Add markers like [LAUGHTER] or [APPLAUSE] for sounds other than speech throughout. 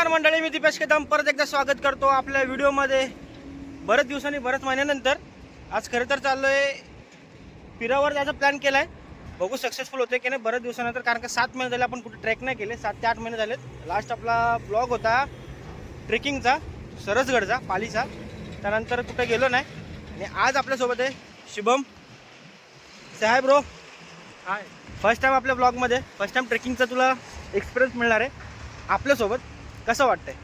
नमस्कार मंडळी मी दीपेश कदम परत एकदा स्वागत करतो आपल्या व्हिडिओमध्ये. बरेच दिवसांनी बऱ्याच महिन्यानंतर आज खरं तर चाललोय पिरावर जायचा प्लॅन केलाय. बघू सक्सेसफुल होते की नाही बऱ्याच दिवसानंतर कारण का सात महिने झाले आपण कुठे ट्रेक नाही केले सात ते आठ महिने झालेत. लास्ट आपला ब्लॉग होता ट्रेकिंगचा सरसगडचा पालीचा. त्यानंतर कुठे गेलो नाही. आणि आज आपल्यासोबत आहे शुभम. साहेब ब्रो हाय फर्स्ट टाइम आपल्या ब्लॉगमध्ये फर्स्ट टाइम ट्रेकिंगचा तुला एक्सपिरियन्स मिळणार आहे. आपल्यासोबत कसं वाटतंय?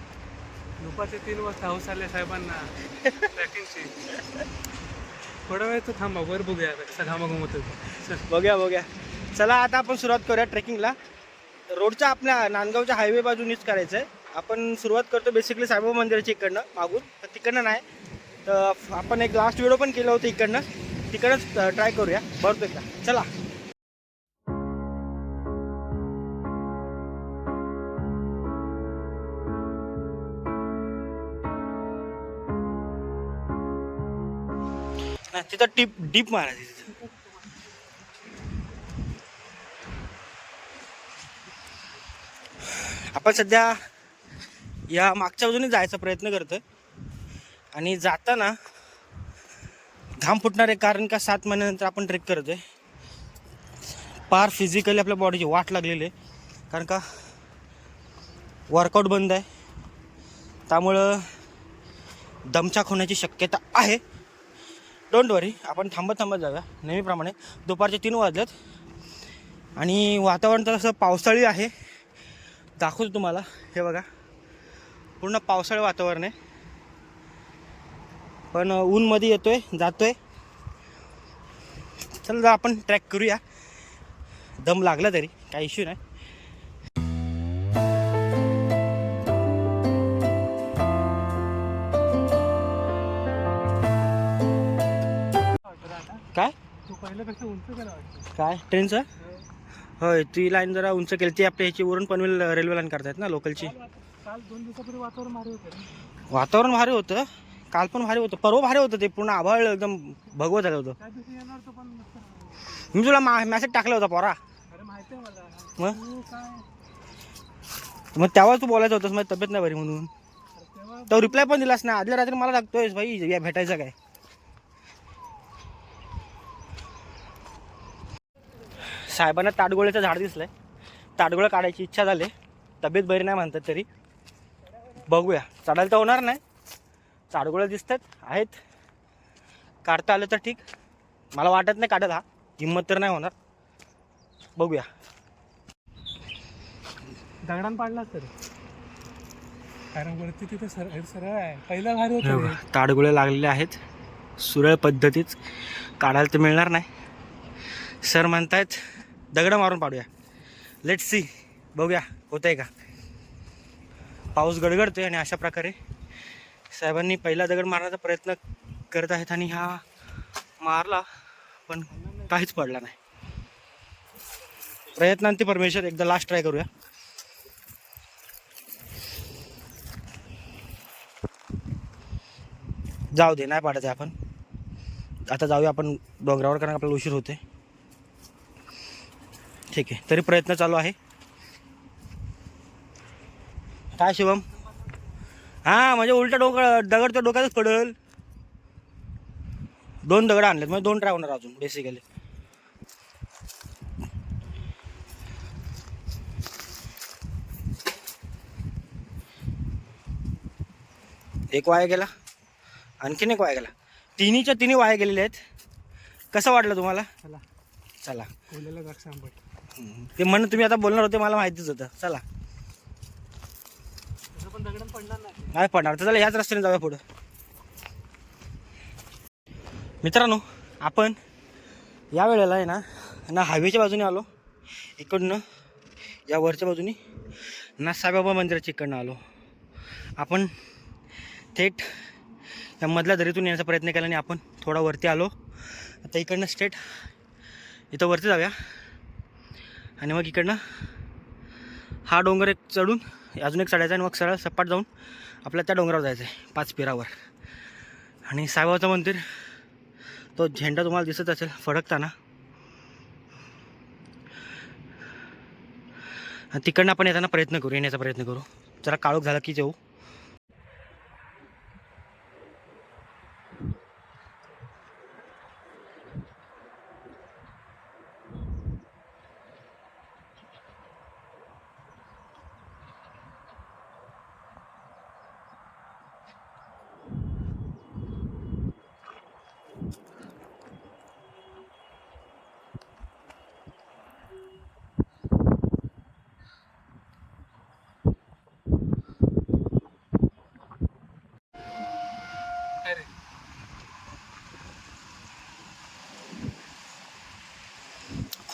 दुपारचे तीन वाजता हाऊस आले साहेबांना. [LAUGHS] ट्रॅकिंगची थोडा वेळ तर थांबा वर बघूया कसा घामा घुमत होतो बघूया बघूया. चला आता आपण सुरुवात करूया ट्रेकिंगला. रोडच्या आपल्या नांदगावच्या हायवे बाजूनीच करायचं आहे आपण सुरुवात करतो बेसिकली साईबाबा मंदिराची इकडनं मागून. तर तिकडनं नाही तर आपण एक लास्ट व्हिडिओ पण केलं होतं इकडनं. तिकडंच ट्राय करूया. बघतो एकदा. चला. तिथं टीप डीप मारायची तिथं. आपण सध्या या मागच्या बाजूने जायचा प्रयत्न करतोय. आणि जाताना घाम फुटणार आहे कारण का सात महिन्यानंतर आपण ट्रेक करतोय. पार फिजिकली आपल्या बॉडीची वाट लागलेली आहे. कारण का वर्कआउट बंद आहे. त्यामुळं दमछाक होण्याची शक्यता आहे. डोंट वरी आपण थांबत थांबत जाऊया. नेहमीप्रमाणे दुपारचे तीन वाजलेत. आणि वातावरण तर असं पावसाळी आहे. दाखवतो तुम्हाला. हे बघा. पूर्ण पावसाळी वातावरण आहे. पण ऊनमध्ये येतो आहे जातो आहे चल जा आपण ट्रॅक करूया. दम लागला तरी. काही इश्यू नाही. पहिल्यापेक्षा उंच केला वाटतं. काय? ट्रेनचं? होय ती लाईन जरा उंच केली. ती आपल्या ह्याची वरून पनवेल रेल्वे लाईन करतायत ना लोकलची. काल दोन दिवसापूर्वी वातावरण भारी होतं. वातावरण भारी होतं. काल पण भारी होतं. परवा भारी होतं ते. पूर्ण आभाळ एकदम भगवत झालं होतं. त्या दिवशी येणार तो पण मस्त मी तुला मा मॅसेज टाकला होता पोरा. अरे माहिती आहे मला. मग? तू काय? मग तेव्हा तू बोलायचं होतंस. माझी तब्येत नाही बरी म्हणून. अरे तेव्हा तो रिप्लाय पण दिलास ना. आदल्या रात्री मला टाकतोयस भाई. या भेटायचं काय? साहेबांना ताडगोळ्याचं झाड दिसलंय. ताडगोळं काढायची इच्छा झाली. तब्येत बरी नाही म्हणतात तरी. बघूया. चढायला तर होणार नाही. ताडगोळ्या दिसतात आहेत. काढता आलं तर ठीक. मला वाटत नाही काढत हा. हिंमत तर नाही होणार. बघूया. दगडान पाडला तर कारण वरती तिथे सर सरळ आहे. पहिला भारी होतं. ताडगोळे लागलेले आहेत. सुरळ पद्धतीच काढायला तर मिळणार नाही. सर म्हणतायत दगडं मारून पाडूया. लेट सी बघूया होतंय का? पाऊस गडगडतोय आणि अशा प्रकारे साहेबांनी पहिला दगड मारण्याचा प्रयत्न करत आहेत आणि हा मारला पण काहीच पडला नाही. प्रयत्नांती परमेश्वर एकदा लास्ट ट्राय करूया. जाऊ दे नाही पाडायचं आपण. आता जाऊया आपण डोंगरावर कारण आपल्याला उशीर होते ठीक आहे. तरी प्रयत्न चालू आहे. काय शिवम हां म्हणजे उलटा डोंगर दगड तर डोक्यातच पडल. दोन दगड आणलेत म्हणजे दोन ट्राय होणार अजून बेसिकली एक वाया गेला. आणखीन एक वाया गेला. तिन्हीच्या तिन्ही वाया गेलेले आहेत. कसं वाटलं तुम्हाला? चला. चला. ते म्हणून तुम्ही आता बोलणार होते मला माहितीच होतं. चला. पण नाही पडणार. तर चला ह्याच रस्त्याने जाऊया पुढं. मित्रांनो आपण या वेळेला आहे ना ना हायवेच्या बाजूने आलो. इकडनं या वरच्या बाजूनी ना साईबाबा मंदिराच्या इकडनं आलो. आपण थेट या मधल्या दरीतून येण्याचा प्रयत्न केला आणि आपण थोडा वरती आलो. आता इकडनं स्ट्रेट इथं वरती जाऊया. आणि मग इकडनं हा डोंगर एक चढून अजून एक चढायचा आणि मग सरळ सपाट जाऊन आपल्या त्या डोंगरावर जायचं आहे पाच पिरावर. आणि साईबाबाचं मंदिर तो झेंडा तुम्हाला दिसत असेल फडकताना. तिकडनं आपण येताना प्रयत्न करू येण्याचा प्रयत्न करू. जरा काळोख झाला की जेऊ.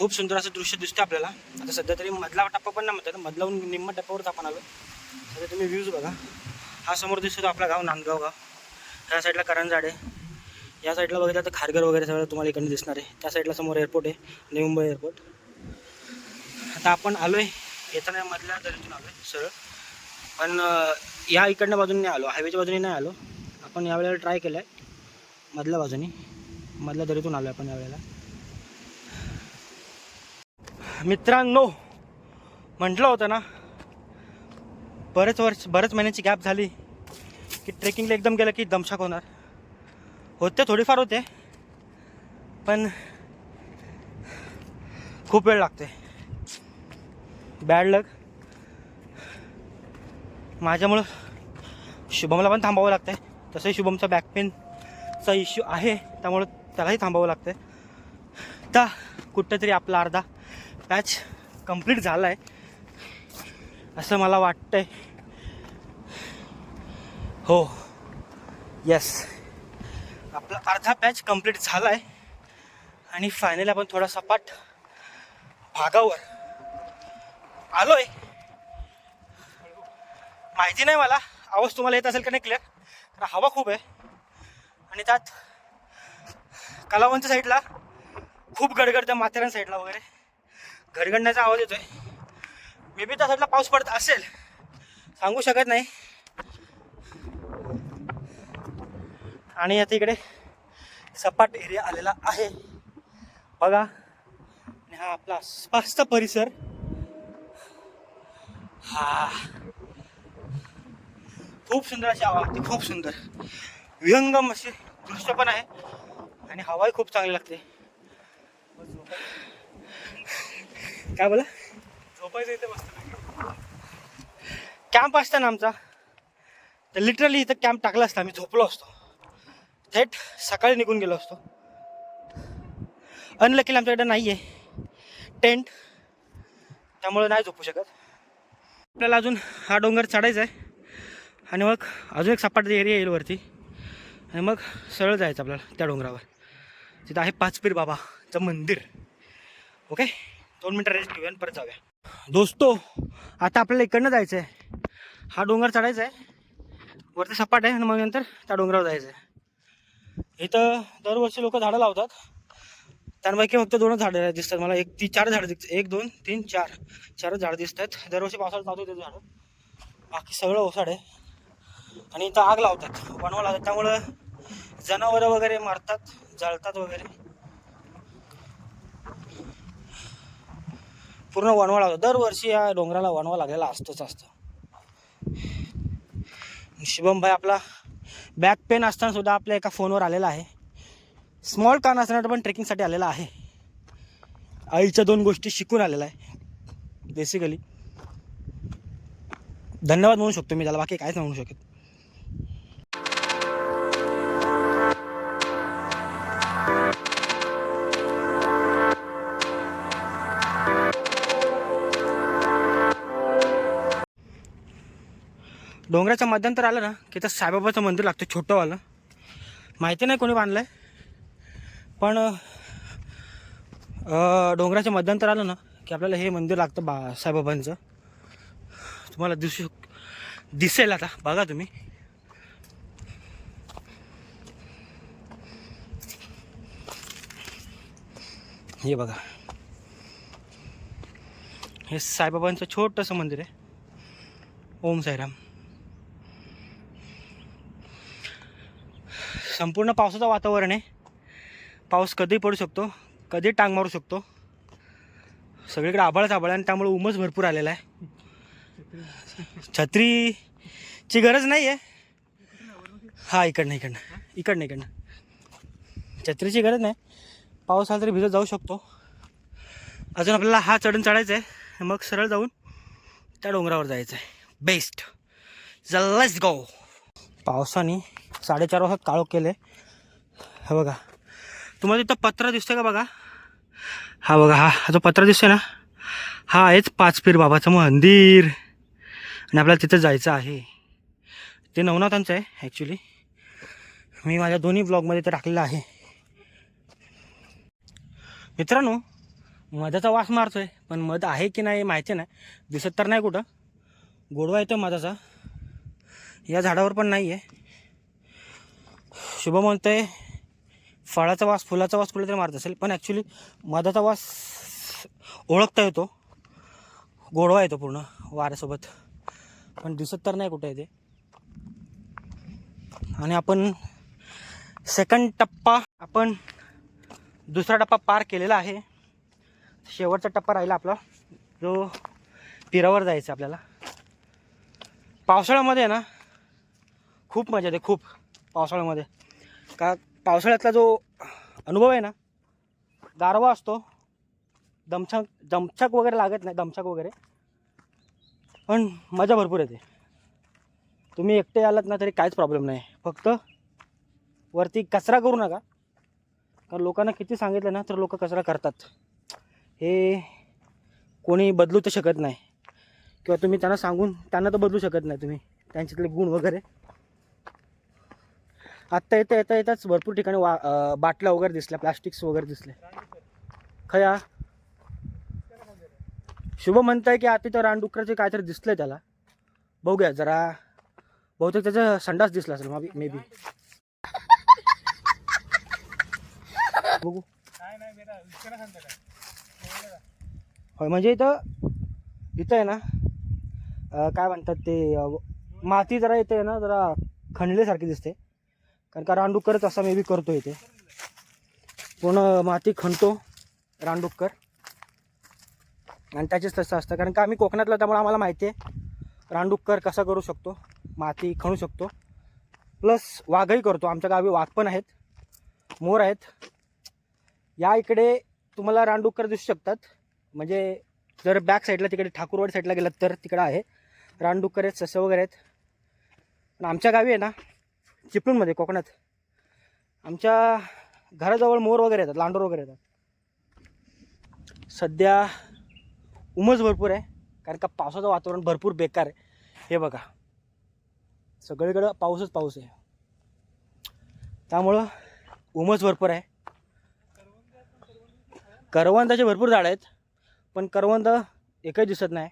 खूप सुंदर असं दृश्य दिसतं आपल्याला. आता सध्या तरी मधला टप्पा पण नाही म्हणतात मधलाहून निम्म टप्प्यावरच आपण आलो सध्या तुम्ही व्ह्यूज बघा. हा समोर दिसतो आपला गाव नांदगाव गाव. ह्या साईडला करंजाड आहे या साईडला बघितलं तर खारघर वगैरे सगळं तुम्हाला इकडे दिसणार आहे. त्या साईडला समोर एअरपोर्ट आहे नवी मुंबई एअरपोर्ट आता आपण आलो आहे येताना मधल्या दरीतून आलो आहे सरळ. पण या इकडच्या बाजूने नाही आलो हायवेच्या बाजूने नाही आलो. आपण यावेळेला ट्राय केलं आहे मधल्या बाजूने. मधल्या दरीतून आलो आहे आपण यावेळेला. मित्रांनो म्हटलं होतं ना बरेच वर्ष बरेच महिन्याची गॅप झाली की ट्रेकिंगला एकदम गेलं की दमशाक होणार. होते थोडीफार होते पण खूप वेळ लागते बॅड लक माझ्यामुळं शुभमला पण थांबावं लागतंय. तसंही शुभमचा बॅक पेनचा इश्यू आहे त्यामुळं त्यालाही थांबावं लागते तर कुठंतरी आपला अर्धा पॅच कंप्लीट झाला आहे असं मला वाटतंय. हो. येस आपला अर्धा पॅच कंप्लीट झाला आहे आणि फायनली आपण थोडा सपाट भागावर आलो आहे माहिती नाही मला. आवाज तुम्हाला येत असेल का नाही क्लिअर कारण हवा खूप आहे. आणि त्यात कलावंत साईडला खूप गडगडत्या माथेरान साईडला वगैरे. घडघडण्याचा आवाज येतोय. मे बी त्या साईडला पाऊस पडत असेल. सांगू शकत नाही. आणि आता इकडे सपाट एरिया आलेला आहे. बघा. आणि हा आपला आसपासचा परिसर. हा. खूप सुंदर अशी हवा. लागते खूप सुंदर. विहंगम असे दृश्य पण आहे. आणि हवाही खूप चांगली लागते. काय बोला? झोपायचं इथे मस्त कॅम्प असता ना आमचा. तर लिटरली इथं कॅम्प टाकला असता आम्ही झोपलो असतो. थेट सकाळी निघून गेलो असतो. अनलकीला आमच्याकडे नाही आहे टेंट त्यामुळे नाही झोपू शकत. आपल्याला अजून हा डोंगर चढायचा आहे आणि मग अजून एक सपाट एरिया येईल वरती. आणि मग सरळ जायचं आपल्याला त्या डोंगरावर. तिथं आहे पाचपीर बाबाचं मंदिर. ओके दोन मिनटं रेस्ट घेऊया परत जाऊया. दोस्तो आता आपल्याला इकडनं जायचं आहे हा डोंगर चढायचा आहे वरती सपाट आहे आणि मग नंतर त्या डोंगरावर जायचं आहे इथं दरवर्षी लोक झाडं लावतात. त्यापैकी फक्त दोनच झाडं दिसतात मला. एक ती चार झाडं दिसतात. एक दोन तीन चार. चारच झाडं दिसत आहेत दरवर्षी पावसाळ्यात लावतो ते झाडं. बाकी सगळं ओसाड आहे. आणि इथं आग लावतात. बनवा लावतात. त्यामुळं जनावरं वगैरे मारतात जळतात वगैरे. पूर्ण वणवा लागतो. दरवर्षी या डोंगराला वणवा लागलेला असतोच असतो. शुभम भाई आपला बॅक पेन असताना सुद्धा आपल्या एका फोनवर आलेला आहे. स्मॉल कान असताना पण ट्रेकिंगसाठी आलेला आहे. आईच्या दोन गोष्टी शिकून आलेला आहे. बेसिकली धन्यवाद म्हणू शकतो मी त्याला बाकी काहीच नाही म्हणू शकत. डोंगराच्या मध्यंतर आलं ना की तर साईबाबाचं मंदिर लागतं छोटंवालं. माहिती नाही कोणी बांधलं आहे पण डोंगराच्या मध्यंतर आलं ना की आपल्याला हे मंदिर लागतं बा साईबाबांचं. तुम्हाला दिसू दिसेल आता बघा तुम्ही. हे बघा. हे साईबाबांचं छोटंसं मंदिर आहे. ओम साईराम. संपूर्ण पावसाचं वातावरण आहे. पाऊस कधी पडू शकतो कधी टांग मारू शकतो. सगळीकडे आभाळच आभाळ आहे आणि त्यामुळे उमस भरपूर आलेला आहे. छत्रीची गरज नाही आहे. हा इकडनं इकडनं इकडनं इकडनं. छत्रीची गरज नाही. पाऊस आला तरी भिजत जाऊ शकतो. अजून आपल्याला हा चढून चढायचा आहे. मग सरळ जाऊन त्या डोंगरावर जायचं आहे. बेस्ट लेट्स गो पावसाने साडेचार वाजता काळोख केले. हे बघा. तुम्हाला तिथं पत्र दिसतंय का बघा? हा बघा हा हा जो पत्रा दिसतोय ना हा आहेच पाचपीर बाबाचं मंदिर. आणि आपल्याला तिथं जायचं आहे. ते नवनाथांचं आहे ॲक्च्युली मी माझ्या दोन्ही ब्लॉगमध्ये ते टाकलेलं आहे. मित्रांनो मधाचा वास मारतोय पण मध आहे की नाही माहिती नाही. दिसत तर नाही कुठं. गोडवा येतो मधाचा. या झाडावर पण नाही आहे शुभ म्हणतोय फळाचा वास फुलाचा वास कुठे तरी मारत असेल. पण ॲक्च्युली मधाचा वास ओळखता येतो. गोडवा येतो पूर्ण वाऱ्यासोबत. पण दिसत तर नाही कुठे येते ते. आणि आपण सेकंड टप्पा आपण दुसरा टप्पा पार केलेला आहे. शेवटचा टप्पा राहिला आपला. जो पिरावर जायचा आपल्याला. पावसाळ्यामध्ये आहे ना खूप मजा येते खूप. पावसाळ्यामध्ये. का पावसाळ्यातला जो अनुभव आहे ना गारवा असतो. दमछाक दमछाक वगैरे लागत नाही दमछाक वगैरे. पण मजा भरपूर येते. तुम्ही एकटे आलात ना तरी काहीच प्रॉब्लेम नाही. फक्त वरती कचरा करू नका. कारण लोकांना किती सांगितलं ना तर लोक कचरा करतात. हे कोणी बदलू तर शकत नाही. किंवा तुम्ही त्यांना सांगून त्यांना तर बदलू शकत नाही तुम्ही. त्यांच्यातले गुण वगैरे. आत्ता येता येता येताच भरपूर ठिकाणी वा बाटल्या वगैरे दिसल्या प्लास्टिक्स वगैरे दिसले. खया? शुभ म्हणताय की आता तर रानडुकराचे काहीतरी दिसलंय त्याला. बघूया जरा. बहुतेक त्याचा संडास दिसला असेल मे बी बघू. होय म्हणजे इथं इथं आहे ना काय म्हणतात ते माती जरा इथे ना जरा खणल्यासारखी दिसते. कारण का रानडुक्करच असा मे बी करतो इथे. पूर्ण माती खणतो रानडुक्कर. आणि त्याचेच तसं असतं. कारण का आम्ही कोकणातला त्यामुळे आम्हाला माहिती आहे. रानडुक्कर कसा करू शकतो? माती खणू शकतो. प्लस वाघही करतो. आमच्या गावी वाघ पण आहेत. मोर आहेत. या इकडे तुम्हाला रानडुक्कर दिसू शकतात. म्हणजे जर बॅक साईडला तिकडे ठाकूरवाडी साईडला गेलात तर तिकडं आहे. रानडुक्कर आहेत ससे वगैरे आहेत. पण आमच्या गावी आहे ना चिपळूणमध्ये कोकणात. आमच्या घराजवळ मोर वगैरे येतात लांडोर वगैरे येतात. सध्या उमस भरपूर आहे कारण का पावसाचं वातावरण भरपूर बेकार आहे. हे बघा. सगळीकडं पाऊसच पाऊस आहे. त्यामुळं उमस भरपूर आहे. करवंदाचे भरपूर झाडं आहेत पण करवंद एकही दिसत नाही.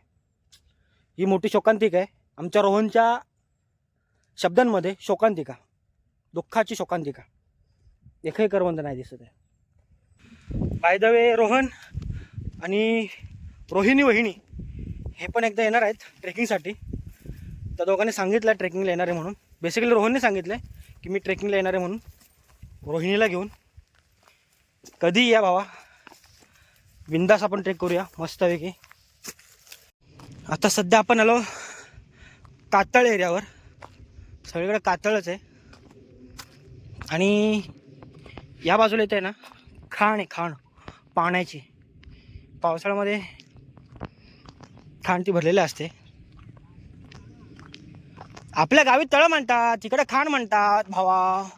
ही मोठी शोकांतिका आहे. आमच्या रोहनच्या शब्दांमध्ये शोकांतिका. दुःखाची शोकांतिका. एकही करवंद नाही दिसत आहे. बाय द वे रोहन आणि रोहिणी वहिनी हे पण एकदा येणार आहेत ट्रेकिंगसाठी त्या दोघांनी सांगितलं ट्रेकिंगला येणार आहे म्हणून. बेसिकली रोहनने सांगितलं आहे की मी ट्रेकिंगला येणार आहे म्हणून. रोहिणीला घेऊन. कधी या भावा? बिंदास आपण ट्रेक करूया मस्तपैकी. आता सध्या आपण आलो कातळ एरियावर सगळीकडे कातळच आहे. आणि या बाजूला येते ना खाण आहे खाण. पाण्याची. पावसाळ्यामध्ये खाण ती भरलेली असते. आपल्या गावी तळ म्हणतात तिकडे खाण म्हणतात भावा.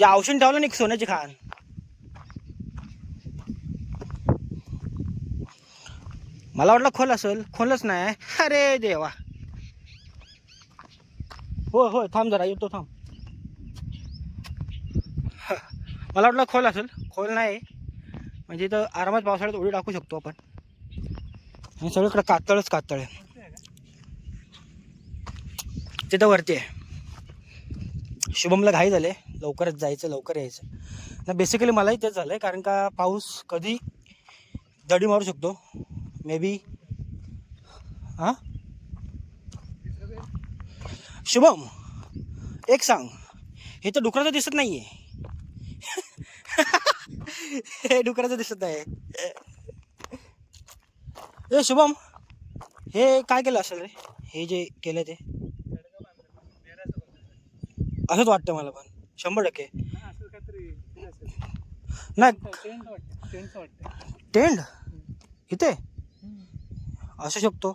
या औषध ठेवलं नाही सोन्याची खाण? मला वाटलं खोल असेल खोलच नाही. अरे देवा. होय होय थांब जरा येतो थांब. [LAUGHS] मला वाटलं खोल असेल. खोल नाही. म्हणजे इथं आरामात पावसाळ्यात उडी टाकू शकतो आपण. आणि सगळीकडे कातळच कातळ आहे. तिथं वरती आहे. शुभमला घाई झाले. लवकरच जायचं लवकर यायचं. ना बेसिकली मलाही तेच झालं आहे कारण का पाऊस कधी दडी मारू शकतो. मे बी हां? शुभम एक सांग हे तर डुकराचं दिसत नाही आहे हे डुकराचं दिसत आहे ए शुभम हे काय केलं असेल रे? हे जे केलं ते? असंच वाटतं मला पण. शंभर टक्के. असं काहीतरी नाही. वाटतं टेंड? इथे? असू शकतो.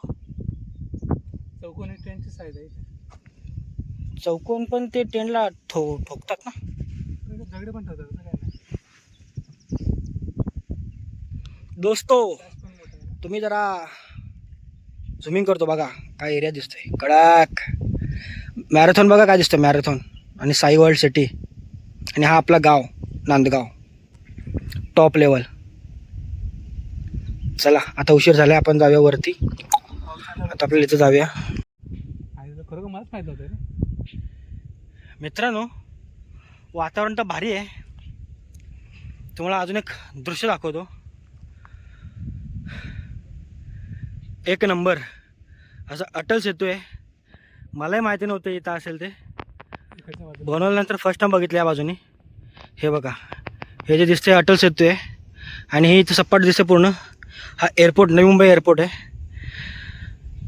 चौकोनी टेंटची साईज आहे. इथे. चौकोन पण ते टेंडला ठो ठोकतात ना. दगडे पण ठेवतात नाही दोस्तो. तुम्ही जरा झुमिंग करतो बघा काय एरिया दिसतोय. कडक मॅरेथॉन बघा काय दिसतं मॅरेथॉन आणि साई वर्ल्ड सिटी आणि हा आपला गाव नांदगाव. टॉप लेवल चला आता उशीर झाला आपण जाऊया वरती. आता आपल्याला इथं जाऊया. खरोखर मलाच फायदा होतो रे. मित्रांनो वातावरण तर भारी आहे. तुम्हाला अजून एक दृश्य दाखवतो. एक नंबर. असं अटल सेतू आहे. मलाही माहिती नव्हतं इथं असेल ते. बनवल्यानंतर फर्स्ट टाइम बघितलं या बाजूने. हे बघा. हे जे दिसते अटल सेतू आहे. आणि हे इथं सपाट दिसते पूर्ण. हा एअरपोर्ट नवी मुंबई एअरपोर्ट आहे.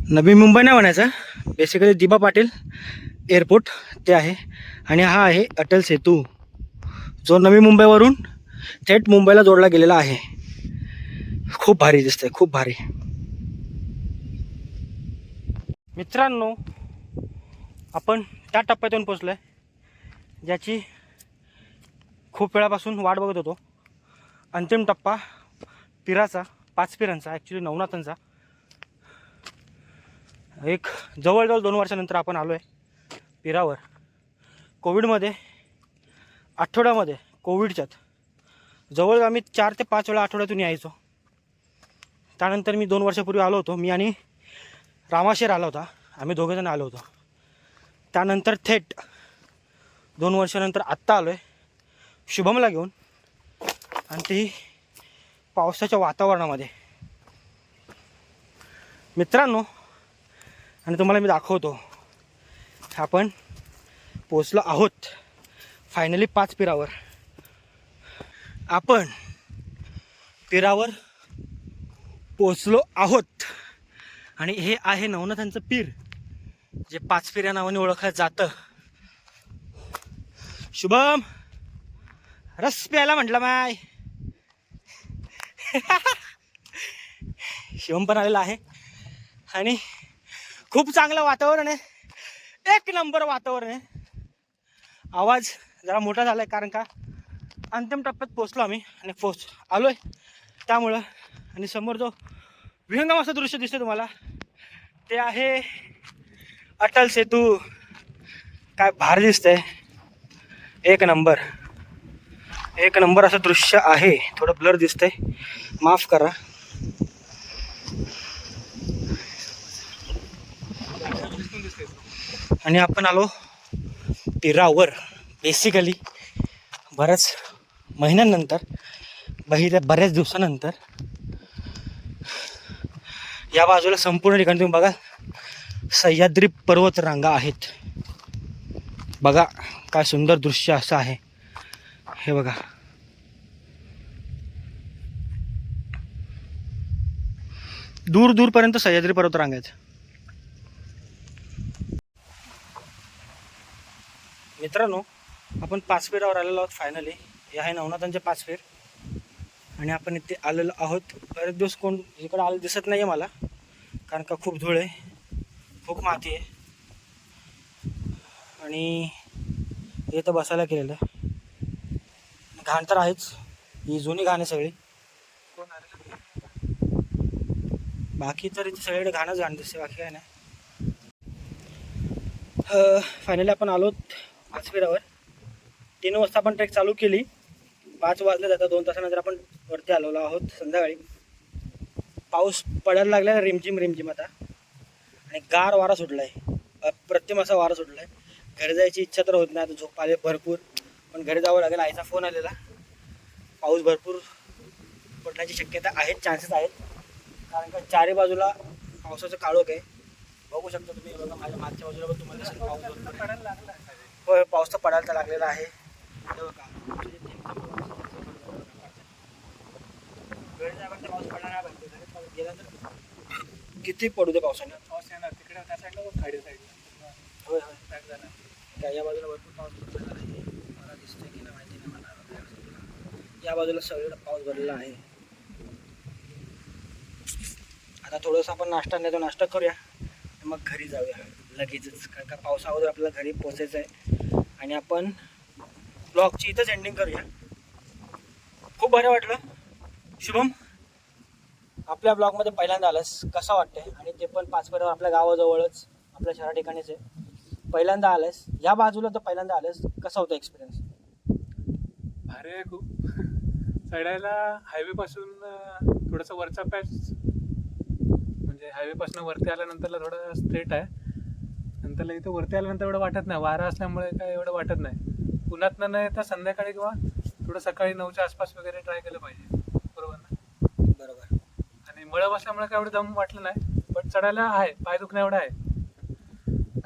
नवी मुंबई नाही म्हणायचं. बेसिकली दिबा पाटील एअरपोर्ट ते आहे. आणि हा आहे अटल सेतू जो नवी मुंबईवरून थेट मुंबईला जोडला गेलेला आहे. खूप भारी दिसतंय खूप भारी. मित्रांनो आपण त्या टप्प्यात येऊन पोचलो आहे ज्याची खूप वेळापासून वाट बघत होतो. अंतिम टप्पा पिराचा पाच पिरांचा ॲक्च्युली नवनाथांचा. एक जवळजवळ दोन वर्षानंतर आपण आलो आहे पिरावर. कोविडमध्ये आठवड्यामध्ये कोविडच्यात. जवळ आम्ही चार ते पाच वेळा आठवड्यातून यायचो. त्यानंतर मी दोन वर्षापूर्वी आलो होतो. मी आणि रामाशेर आला होता. आम्ही दोघेजण आलो होतो. त्यानंतर थेट दोन वर्षानंतर आत्ता आलो आहे शुभमला घेऊन. आणि तेही पावसाच्या वातावरणामध्ये. मित्रांनो आणि तुम्हाला मी दाखवतो. आपण पोचलो आहोत. फायनली पाच पिरावर. आपण पिरावर पोचलो आहोत. आणि हे आहे नवनाथांचं पीर जे पाच पिऱ्या नावाने ओळखलं जातं. शुभम रस प्यायला म्हटलं माय. [LAUGHS] शिवम पण आलेला आहे. आणि खूप चांगलं वातावरण आहे. एक नंबर वातावरण आहे. आवाज जरा मोठा झाला आहे कारण का अंतिम टप्प्यात पोचलो आम्ही आणि पोच आलो आहे त्यामुळं आणि समोर जो विहंगम असं दृश्य दिसतं तुम्हाला ते आहे अटल सेतू. काय भार दिसतंय. एक नंबर. एक नंबर असं दृश्य आहे. थोडं ब्लर दिसतंय. माफ करा दिसून दिसते आणि आपण आलो पिरावर. बेसिकली बऱ्याच महिन्यानंतर बहिऱ्या बऱ्याच दिवसानंतर या बाजूला संपूर्ण ठिकाणी तुम्ही बघा सह्याद्री पर्वत रांगा आहेत. बघा काय सुंदर दृश्य असं आहे. हे बघा. दूर दूरपर्यंत सह्याद्री पर्वत रांगा मित्रांनो आपण पाचपेरावर आलेलो आहोत फायनली हे आहे नवनाथांचे पाचपेर आणि आपण इथे आलेलो आहोत. बरेच दिवस कोण इकडे आलं दिसत नाही आहे मला कारण का खूप धूळ आहे. खूप माती आहे. आणि हे तर बसायला केलेलं घाण तर आहेच. ही जुनी घाण आहे सगळी. कोण आले बाकी तर इथे सगळीकडे घाणच घाण दिसते बाकी काय नाही. फायनली आपण आलो पाचपेरावर तीन वाजता आपण ट्रेक चालू केली. पाच वाजले जातात दोन तासानंतर आपण वरती आलेलो आहोत संध्याकाळी. पाऊस पडायला लागला रिमझिम रिमझिम आता. आणि गार वारा सुटला आहे अप्रतिम असा वारा सुटला आहे घरी जायची इच्छा तर होत नाही आता झोप आले भरपूर. पण घरी जावं लागेल आईचा फोन आलेला. पाऊस भरपूर पडण्याची शक्यता आहेत चान्सेस आहेत. कारण का चारी बाजूला पावसाचं काळोख आहे. बघू शकता तुम्ही बघा माझ्या मागच्या बाजूला पण तुम्हाला पाऊस पडायला लागला पाऊस तर पडायला लागलेला आहे. पाऊस पडणार नाही किती पडू दे पावसाने? पाऊस येणार. तिकडे त्या साईडला खाडी साईडला होय होय. पॅक झाला त्या या बाजूला भरपूर पाऊस पडलेला आहे. मला दिसतोय की नाही माहिती नाही मला या बाजूला सगळीकडे पाऊस भरलेला आहे. आता थोडंसं आपण नाश्ता नाही तो नाश्ता करूया. मग घरी जाऊया. लगेचच. कारण का पावसा अगोदर आपल्याला घरी पोचायचं आहे आणि आपण ब्लॉगची इथंच एंडिंग करूया. खूप बरं वाटलं. शुभम आपल्या ब्लॉगमध्ये पहिल्यांदा आलंस. कसा वाटतंय? आणि ते पण पाचपेरावर आपल्या गावाजवळच आपल्या शहरा ठिकाणीच आहे. पहिल्यांदा आलेस. या बाजूला तर पहिल्यांदा आलेस. कसा होता एक्सपिरियन्स भारी आहे खूप. चढायला हायवेपासून थोडंसं थोडासा वरचा पॅच म्हणजे हायवेपासून वरती आल्यानंतरला थोडा स्ट्रेट आहे. नंतरला इथं वरती आल्यानंतर एवढं वाटत नाही. वारा असल्यामुळे काय एवढं वाटत नाही. पुण्यातनं नाही तर संध्याकाळी किंवा थोडं सकाळी नऊच्या आसपास वगैरे ट्राय केलं पाहिजे. बरोबर ना? बरोबर. आणि मळब असल्यामुळे काय एवढं दम वाटलं नाही पण चढायला आहे. पाय दुखणं एवढं आहे.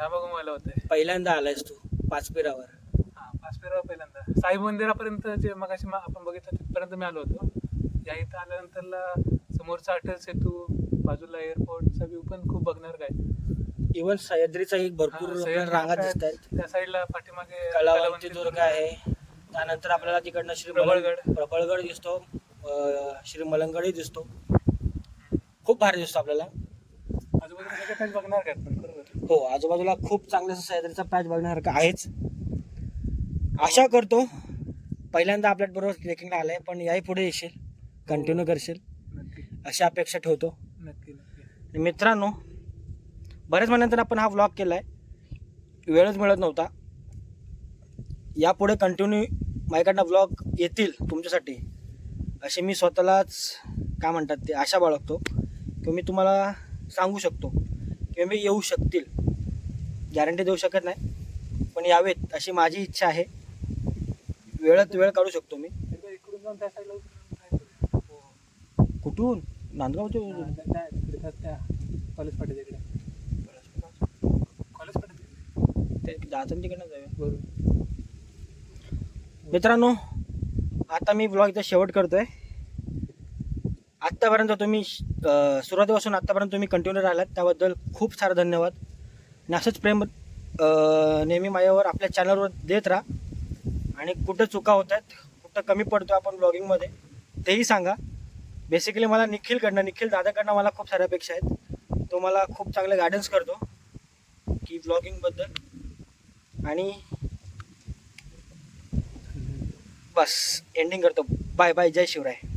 बघून मला होते पहिल्यांदा आलायस तू पाचपेरावर. हा पाच फेरा पहिल्यांदा. साई मंदिरापर्यंत जे मगाशी मा- आपण बघितलं तिथपर्यंत मी आलो होतो. या इथं आल्यानंतरला समोरचा अटल सेतू बाजूला एअरपोर्टचा व्ह्यू पण खूप बघणार काय. इवन सह्याद्रीचा एक भरपूर आपल्याला रांगा दिसत आहेत त्या साईडला पाठीमागे कलावंती दुर्ग आहे. त्यानंतर आपल्याला तिकडनं श्री प्रबळगड. प्रबळगड दिसतो. अं, श्री मलंगडही दिसतो. खूप भारी दिसतो आपल्याला. आजूबाजूला सगळं काही बघणार काय पण बरोबर. हो आजूबाजूला खूप चांगलं असं सह्याद्रीचा पॅच बघण्यासारखं आहेच. आशा करतो पहिल्यांदा आपल्या बरोबर ट्रेकिंगला आलाय पण याही पुढे येशील. कंटिन्यू करशील. नक्की. अशी अपेक्षा ठेवतो. नक्की. मित्रांनो बऱ्याच महिन्यानंतर आपण हा व्लॉग केला आहे वेळच मिळत नव्हता. यापुढे कंटिन्यू माझ्याकडनं व्लॉग येतील तुमच्यासाठी. असे मी स्वतःलाच काय म्हणतात ते आशा बाळगतो. किंवा मी तुम्हाला सांगू शकतो. किंवा मी येऊ शकतील. गॅरंटी देऊ शकत नाही. पण यावेत अशी माझी इच्छा आहे. वेळात वेळ काढू शकतो मी. एकदा इकडून जाऊन त्या साईडला उतरून try करूया. कुठून नांदगावचे हा, त्या- त्या- तिकडे त्या- त्या कॉलेज पाटीच्या इकडे कॉलेज पाटील ते जायचं तिकडनं जाऊया. बरोबर. मित्रांनो आता मी ब्लॉग इथं शेवट करतोय. आत्तापर्यंत तुम्ही सुरुवातीपासून आत्तापर्यंत तुम्ही कंटिन्यू राहिलात त्याबद्दल खूप सारं धन्यवाद. आणि असंच प्रेम नेहमी माझ्यावर आपल्या चॅनलवर देत राहा. आणि कुठं चुका होत आहेत कुठं कमी पडतो आपण ब्लॉगिंगमध्ये तेही सांगा. बेसिकली मला निखिलकडनं निखिल दादाकडनं मला खूप साऱ्या अपेक्षा आहेत. तो मला खूप चांगलं गायडन्स करतो की ब्लॉगिंगबद्दल आणि बस एंडिंग करतो. बाय बाय जय शिवराय.